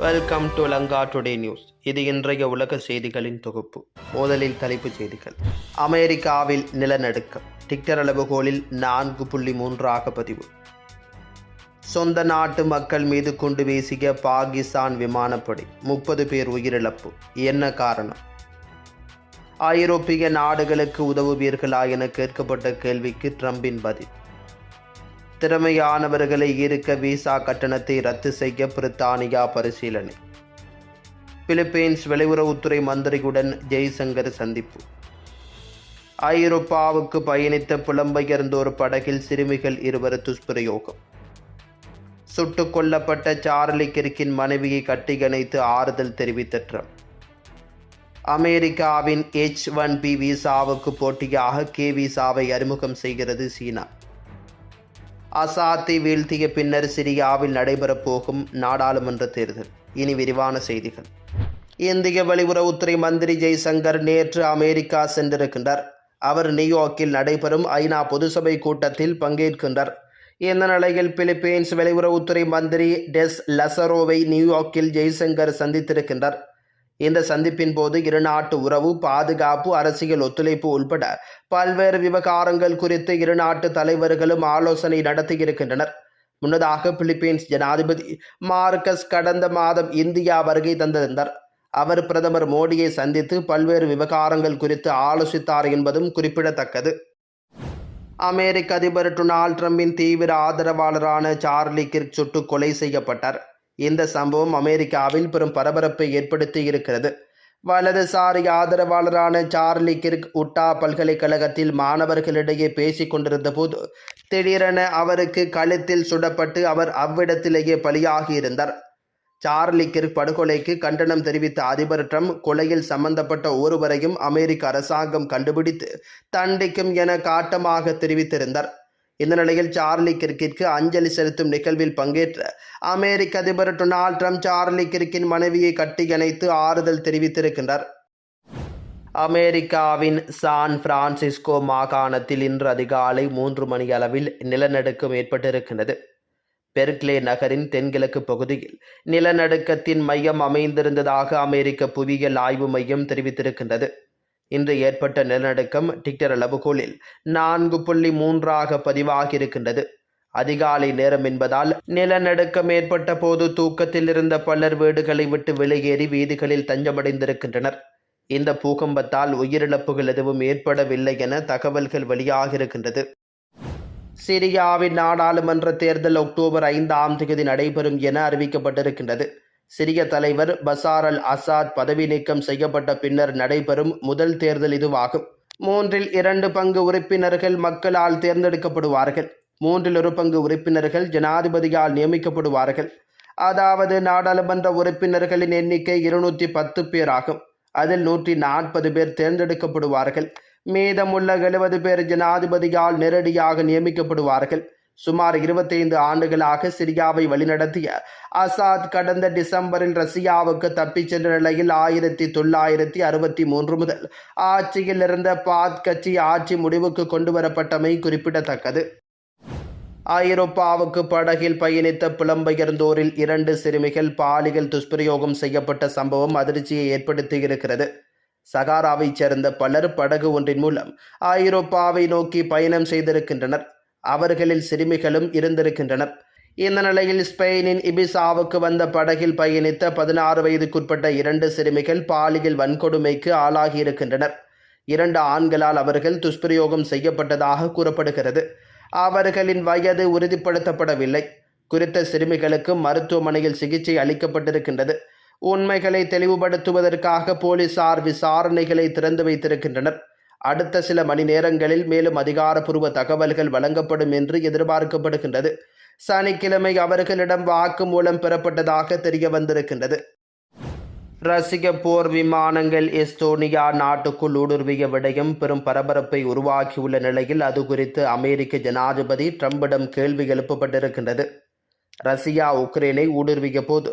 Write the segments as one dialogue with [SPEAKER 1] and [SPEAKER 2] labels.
[SPEAKER 1] Welcome to Lanka today news இது இன்றைய உலக செய்திகளின் தொகுப்பு. முதலில் தலைப்புச் செய்திகள். அமெரிக்காவில் நிலநடுக்கம். டிக்டர் அளவுகோலில் நான்கு புள்ளி மூன்றாக பதிவு. சொந்த நாட்டு மக்கள் மீது குண்டு வீசிய பாகிஸ்தான் விமானப்படை. முப்பது பேர் உயிரிழப்பு. என்ன காரணம்? ஐரோப்பிய நாடுகளுக்கு உதவுவீர்களா என கேட்கப்பட்ட கேள்விக்கு ட்ரம்பின் பதில். திறமையானவர்களை ஈர்க்க விசா கட்டணத்தை ரத்து செய்ய பிரித்தானியா பரிசீலனை. பிலிப்பைன்ஸ் வெளியுறவுத்துறை மந்திரியுடன் ஜெய்சங்கர் சந்திப்பு. ஐரோப்பாவுக்கு பயணித்த புலம்பெயர்ந்தோர் படகில் சிறுமிகள் இருவர் துஷ்பிரயோகம். சுட்டு கொல்லப்பட்ட சார்லி கிர்கின் மனைவியை கட்டியணைத்து ஆறுதல் தெரிவித்த ட்ரம்ப். அமெரிக்காவின் எச் ஒன் பி விசாவுக்கு போட்டியாக கே விசாவை அறிமுகம் செய்கிறது சீனா. அசாத்தை வீழ்த்திய பின்னர் சிரியாவில் நடைபெறப்போகும் நாடாளுமன்ற தேர்தல். இனி விரிவான செய்திகள். இந்திய வெளியுறவுத்துறை மந்திரி ஜெய்சங்கர் நேற்று அமெரிக்கா சென்றிருக்கின்றார். அவர் நியூயார்க்கில் நடைபெறும் ஐநா பொதுசபை கூட்டத்தில் பங்கேற்கின்றார். இந்த நிலையில் பிலிப்பீன்ஸ் வெளியுறவுத்துறை மந்திரி டெஸ் லசரோவை நியூயார்க்கில் ஜெய்சங்கர் சந்தித்திருக்கின்றார். இந்த சந்திப்பின் போது இருநாட்டு உறவு பாதுகாப்பு அரசியல் ஒத்துழைப்பு உள்பட பல்வேறு விவகாரங்கள் குறித்து இருநாட்டு தலைவர்களும் ஆலோசனை நடத்தியிருக்கின்றனர். முன்னதாக பிலிப்பீன்ஸ் ஜனாதிபதி மார்க்கஸ் கடந்த மாதம் இந்தியா வருகை தந்திருந்தார். அவர் பிரதமர் மோடியை சந்தித்து பல்வேறு விவகாரங்கள் குறித்து ஆலோசித்தார் என்பதும் குறிப்பிடத்தக்கது. அமெரிக்க அதிபர் டொனால்ட் ட்ரம்பின் தீவிர ஆதரவாளரான சார்லி கிர்க் சுட்டு கொலை செய்யப்பட்டார். இந்த சம்பவம் அமெரிக்காவில் பெரும் பரபரப்பை ஏற்படுத்தி இருக்கிறது. வலதுசாரி ஆதரவாளரான சார்லி கிர்க் உட்டா பல்கலைக்கழகத்தில் மாணவர்களிடையே பேசிக் கொண்டிருந்த போது திடீரென அவருக்கு கழுத்தில் சுடப்பட்டு அவர் அவ்விடத்திலேயே பலியாகியிருந்தார் சார்லி கிர்க் படுகொலைக்கு கண்டனம் தெரிவித்த அதிபர் ட்ரம்ப் கொலையில் சம்பந்தப்பட்ட ஒருவரையும் அமெரிக்க அரசாங்கம் கண்டுபிடித்து தண்டிக்கும் என காட்டமாக தெரிவித்திருந்தார். இந்த நிலையில் சார்லி கிர்கிற்கு அஞ்சலி செலுத்தும் நிகழ்வில் பங்கேற்ற அமெரிக்க அதிபர் டொனால்ட் ட்ரம்ப் சார்லி கிர்கின் மனைவியை கட்டியணைத்து ஆறுதல் தெரிவித்திருக்கின்றார். அமெரிக்காவின் சான் பிரான்சிஸ்கோ மாகாணத்தில் இன்று அதிகாலை மூன்று மணி அளவில் நிலநடுக்கம் ஏற்பட்டிருக்கின்றது. பெர்க்லே நகரின் தென்கிழக்கு பகுதியில் நிலநடுக்கத்தின் மையம் அமைந்திருந்ததாக அமெரிக்க புவியியல் ஆய்வு மையம் தெரிவித்திருக்கின்றது. இன்று ஏற்பட்ட நிலநடுக்கம் டிக்டர் அளவுகோலில் நான்கு புள்ளி மூன்றாக பதிவாகியிருக்கின்றது. அதிகாலை நேரம் என்பதால் நிலநடுக்கம் ஏற்பட்ட போது தூக்கத்தில் இருந்த பலர் வீடுகளை விட்டு வெளியேறி வீதிகளில் தஞ்சமடைந்திருக்கின்றனர். இந்த பூகம்பத்தால் உயிரிழப்புகள் எதுவும் ஏற்படவில்லை என தகவல்கள் வெளியாகியிருக்கின்றது. சிரியாவின் நாடாளுமன்ற தேர்தல் அக்டோபர் ஐந்தாம் தேதி நடைபெறும் என அறிவிக்கப்பட்டிருக்கின்றது. சிரிய தலைவர் பசார் அல் அசாத் பதவி நீக்கம் செய்யப்பட்ட பின்னர் நடைபெறும் முதல் தேர்தல் இதுவாகும். மூன்றில் இரண்டு பங்கு உறுப்பினர்கள் மக்களால் தேர்ந்தெடுக்கப்படுவார்கள். மூன்றில் ஒரு பங்கு உறுப்பினர்கள் ஜனாதிபதியால் நியமிக்கப்படுவார்கள். அதாவது நாடாளுமன்ற உறுப்பினர்களின் எண்ணிக்கை இருநூற்றி பத்து பேர் ஆகும் அதில் நூற்றி நாற்பது பேர் தேர்ந்தெடுக்கப்படுவார்கள். மீதமுள்ள எழுபது பேர் ஜனாதிபதியால் நேரடியாக நியமிக்கப்படுவார்கள். சுமார் இருபத்தைந்து ஆண்டுகளாக சிரியாவை வழிநடத்திய அசாத் கடந்த டிசம்பரில் ரஷ்யாவுக்கு தப்பிச் சென்ற நிலையில் ஆயிரத்தி தொள்ளாயிரத்தி அறுபத்தி மூன்று முதல் ஆட்சியில் இருந்த பாத் கட்சி ஆட்சி முடிவுக்கு கொண்டு வரப்பட்டமை குறிப்பிடத்தக்கது. ஐரோப்பாவுக்கு படகில் பயணித்த புலம்பெயர்ந்தோரில் இரண்டு சிறுமிகள் பாலியல் துஷ்பிரயோகம் செய்யப்பட்ட சம்பவம் அதிர்ச்சியை ஏற்படுத்தியிருக்கிறது சகாராவைச் சேர்ந்த பலர் படகு ஒன்றின் மூலம் ஐரோப்பாவை நோக்கி பயணம் செய்திருக்கின்றனர். அவர்களில் சிறுமிகளும் இருந்திருக்கின்றனர் இந்த நிலையில் ஸ்பெயினின் இபிசாவுக்கு வந்த படகில் பயணித்த பதினாறு வயதுக்குட்பட்ட இரண்டு சிறுமிகள் பாலியல் வன்கொடுமைக்கு ஆளாகியிருக்கின்றனர். இரண்டு ஆண்களால் அவர்கள் துஷ்பிரயோகம் செய்யப்பட்டதாக கூறப்படுகிறது. அவர்களின் வயது உறுதிப்படுத்தப்படவில்லை. குறித்த சிறுமிகளுக்கு மருத்துவமனையில் சிகிச்சை அளிக்கப்பட்டிருக்கின்றது. உண்மைகளை தெளிவுபடுத்துவதற்காக போலீசார் விசாரணைகளை திறந்து வைத்திருக்கின்றனர். அடுத்த சில மணி நேரங்களில் மேலும் அதிகாரப்பூர்வ தகவல்கள் வழங்கப்படும் என்று எதிர்பார்க்கப்படுகின்றது. சனிக்கிழமை அவர்களிடம் வாக்கு மூலம் பெறப்பட்டதாக தெரிய வந்திருக்கின்றது. ரஷ்ய போர் விமானங்கள் எஸ்தோனியா நாட்டுக்குள் ஊடுருவிய விடயம் பெரும் பரபரப்பை உருவாக்கியுள்ள நிலையில் அது குறித்து அமெரிக்க ஜனாதிபதி ட்ரம்பிடம் கேள்வி எழுப்பப்பட்டிருக்கின்றது. ரஷ்யா உக்ரைனை ஊடுருவிய போது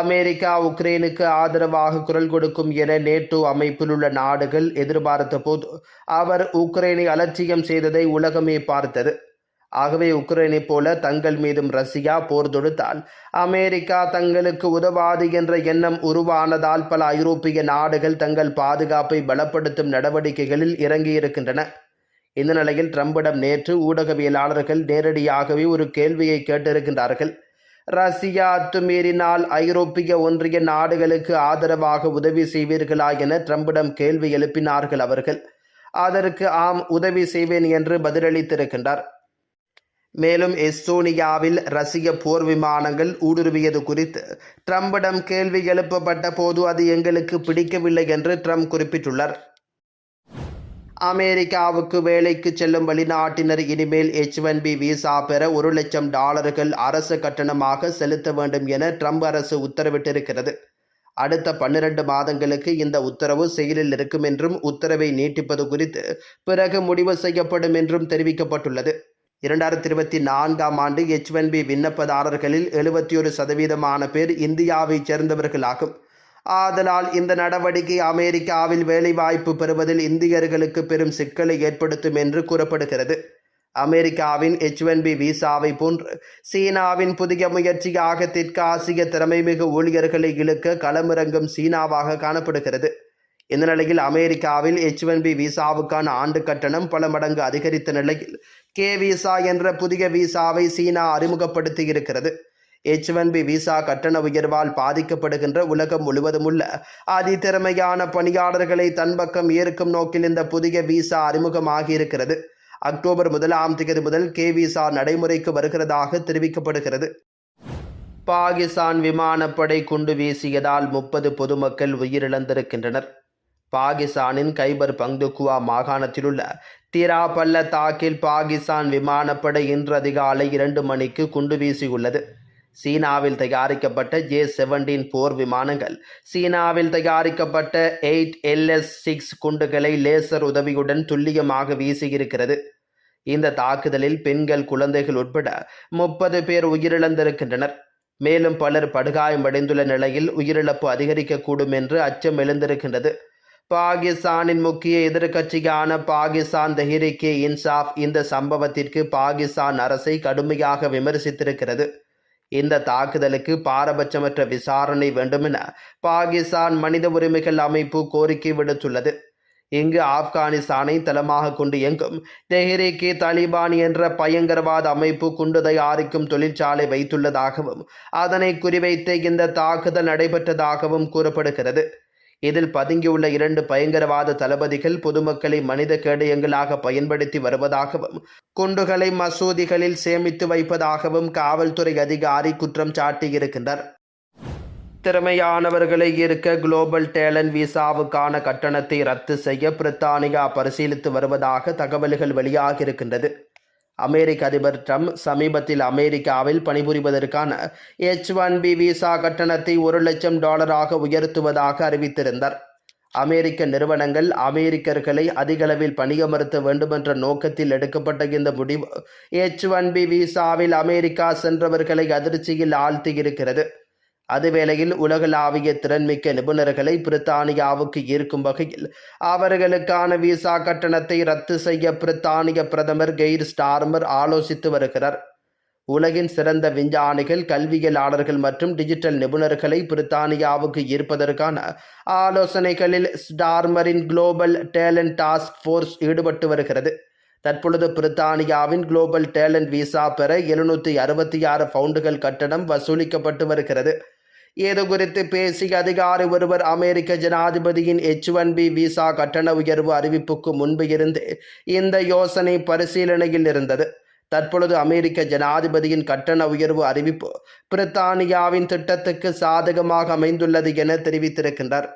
[SPEAKER 1] அமெரிக்கா உக்ரைனுக்கு ஆதரவாக குரல் கொடுக்கும் என நேட்டோ அமைப்பில் உள்ள நாடுகள் எதிர்பார்த்த போது அவர் உக்ரைனை அலட்சியம் செய்ததை உலகமே பார்த்தது. ஆகவே உக்ரைனைப் போல தங்கள் மீதும் ரஷ்யா போர் தொடுத்தால் அமெரிக்கா தங்களுக்கு உதவாது என்ற எண்ணம் உருவானதால் பல ஐரோப்பிய நாடுகள் தங்கள் பாதுகாப்பை பலப்படுத்தும் நடவடிக்கைகளில் இறங்கியிருக்கின்றன. இந்த நிலையில் ட்ரம்பிடம் நேற்று ஊடகவியலாளர்கள் நேரடியாகவே ஒரு கேள்வியை கேட்டிருக்கின்றார்கள். ரஷ்யா அத்துமீறினால் ஐரோப்பிய ஒன்றிய நாடுகளுக்கு ஆதரவாக உதவி செய்வீர்களா என ட்ரம்பிடம் கேள்வி எழுப்பினார்கள் அவர்கள். அதற்கு ஆம் உதவி செய்வேன் என்று பதிலளித்திருக்கின்றார். மேலும் எஸ்டோனியாவில் ரஷ்ய போர் விமானங்கள் ஊடுருவியது குறித்து ட்ரம்பிடம் கேள்வி எழுப்பப்பட்ட போது அது எங்களுக்கு பிடிக்கவில்லை என்று ட்ரம்ப் குறிப்பிட்டுள்ளார். அமெரிக்காவுக்கு வேலைக்கு செல்லும் வெளிநாட்டினர் இனிமேல் எச் ஒன் பி விசா பெற ஒரு லட்சம் டாலர்கள் அரசு கட்டணமாக செலுத்த வேண்டும் என ட்ரம்ப் அரசு உத்தரவிட்டிருக்கிறது. அடுத்த பன்னிரண்டு மாதங்களுக்கு இந்த உத்தரவு செயலில் இருக்கும் என்றும் உத்தரவை நீட்டிப்பது குறித்து பிறகு முடிவு செய்யப்படும் என்றும் தெரிவிக்கப்பட்டுள்ளது. இரண்டாயிரத்தி இருபத்தி நான்காம் ஆண்டு எச் ஒன் பி விண்ணப்பதாரர்களில் எழுபத்தி ஒரு சதவீதமான பேர் இந்தியாவைச் சேர்ந்தவர்களாகும். ஆதலால் இந்த நடவடிக்கை அமெரிக்காவில் வேலைவாய்ப்பு பெறுவதில் இந்தியர்களுக்கு பெரும் சிக்கலை ஏற்படுத்தும் என்று கூறப்படுகிறது. அமெரிக்காவின் எச் ஒன் பி விசாவை போன்று சீனாவின் புதிய முயற்சியாக தெற்காசிய திறமைமிகு ஊழியர்களை இழுக்க களமிறங்கும் சீனாவாக காணப்படுகிறது. இந்த நிலையில் அமெரிக்காவில் எச் ஒன் பி விசாவுக்கான ஆண்டு கட்டணம் பல மடங்கு அதிகரித்த நிலையில் கே விசா என்ற புதிய விசாவை சீனா அறிமுகப்படுத்தி இருக்கிறது எச் ஒன் பி விசா கட்டண உயர்வால் பாதிக்கப்படுகின்ற உலகம் முழுவதும் உள்ள அதிதிறமையான பணியாளர்களை தன்பக்கம் ஏற்கும் ஈர்க்கும் நோக்கில் இந்த புதிய விசா அறிமுகமாகி இருக்கிறது. அக்டோபர் முதலாம் தேதி முதல் கே விசா நடைமுறைக்கு வருகிறதாக தெரிவிக்கப்படுகிறது. பாகிஸ்தான் விமானப்படை குண்டு வீசியதால் முப்பது பொதுமக்கள் உயிரிழந்திருக்கின்றனர். பாகிஸ்தானின் கைபர் பங்துக்குவா மாகாணத்திலுள்ள திரா பள்ளத்தாக்கில் பாகிஸ்தான் விமானப்படை இன்று அதிகாலை இரண்டு மணிக்கு குண்டு வீசியுள்ளது. சீனாவில் தயாரிக்கப்பட்ட ஜே செவன்டீன் போர் விமானங்கள் சீனாவில் தயாரிக்கப்பட்ட எயிட் எல்எஸ் சிக்ஸ் குண்டுகளை லேசர் உதவியுடன் துல்லியமாக வீசியிருக்கிறது. இந்த தாக்குதலில் பெண்கள் குழந்தைகள் உட்பட முப்பது பேர் உயிரிழந்திருக்கின்றனர். மேலும் பலர் படுகாயமடைந்துள்ள நிலையில் உயிரிழப்பு அதிகரிக்கக்கூடும் என்று அச்சம் எழுந்திருக்கின்றது. பாகிஸ்தானின் முக்கிய எதிர்க்கட்சியான பாகிஸ்தான் தெஹ்ரிகே இன்சாஃப் இந்த சம்பவத்திற்கு பாகிஸ்தான் அரசை கடுமையாக விமர்சித்திருக்கிறது. இந்த தாக்குதலுக்கு பாரபட்சமற்ற விசாரணை வேண்டுமென பாகிஸ்தான் மனித உரிமைகள் அமைப்பு கோரிக்கை விடுத்துள்ளது. இங்கு ஆப்கானிஸ்தானை தளமாக கொண்டு இயங்கும் தெஹ்ரிகே தாலிபான் என்ற பயங்கரவாத அமைப்பு குண்டு தயாரிக்கும் தொழிற்சாலை வைத்துள்ளதாகவும் அதனை குறிவைத்து இந்த தாக்குதல் நடைபெற்றதாகவும் கூறப்படுகிறது. இதில் பதுங்கியுள்ள இரண்டு பயங்கரவாத தளபதிகள் பொதுமக்களை மனித கேடயங்களாக பயன்படுத்தி வருவதாகவும் குண்டுகளை மசூதிகளில் சேமித்து வைப்பதாகவும் காவல்துறை அதிகாரி குற்றம் சாட்டியிருக்கின்றார் திறமையானவர்களை ஈர்க்க குளோபல் டேலண்ட் விசாவுக்கான கட்டணத்தை ரத்து செய்ய பிரித்தானியா பரிசீலித்து வருவதாக தகவல்கள் வெளியாகியிருக்கின்றது. அமெரிக்க அதிபர் ட்ரம்ப் சமீபத்தில் அமெரிக்காவில் பணிபுரிவதற்கான எச் ஒன் பி விசா கட்டணத்தை ஒரு லட்சம் டாலராக உயர்த்துவதாக அறிவித்திருந்தார். அமெரிக்க நிறுவனங்கள் அமெரிக்கர்களை அதிகளவில் பணியமர்த்த வேண்டுமென்ற நோக்கத்தில் எடுக்கப்பட்ட இந்த முடிவு எச் ஒன் பி விசாவில் அமெரிக்கா சென்றவர்களை அதிர்ச்சியில் ஆழ்த்தியிருக்கிறது. அதுவேளையில் உலகளாவிய திறன்மிக்க நிபுணர்களை பிரித்தானியாவுக்கு ஈர்க்கும் வகையில் அவர்களுக்கான விசா கட்டணத்தை ரத்து செய்ய பிரித்தானிய பிரதமர் கெய்ர் ஸ்டார்மர் ஆலோசித்து வருகிறார். உலகின் சிறந்த விஞ்ஞானிகள் கல்வியலாளர்கள் மற்றும் டிஜிட்டல் நிபுணர்களை பிரித்தானியாவுக்கு ஈர்ப்பதற்கான ஆலோசனைகளில் ஸ்டார்மரின் குளோபல் டேலண்ட் டாஸ்க் ஃபோர்ஸ் ஈடுபட்டு வருகிறது. தற்பொழுது பிரித்தானியாவின் குளோபல் டேலண்ட் விசா பெற எழுநூற்றி அறுபத்தி ஆறு பவுண்டுகள் கட்டணம் வசூலிக்கப்பட்டு வருகிறது. இது குறித்து பேசிய அதிகாரி ஒருவர் அமெரிக்க ஜனாதிபதியின் எச் ஒன் பி விசா கட்டண உயர்வு அறிவிப்புக்கு முன்பு இருந்து இந்த யோசனை பரிசீலனையில் இருந்தது. தற்பொழுது அமெரிக்க ஜனாதிபதியின் கட்டண உயர்வு அறிவிப்பு பிரித்தானியாவின் திட்டத்துக்கு சாதகமாக அமைந்துள்ளது என தெரிவித்திருக்கின்றார்.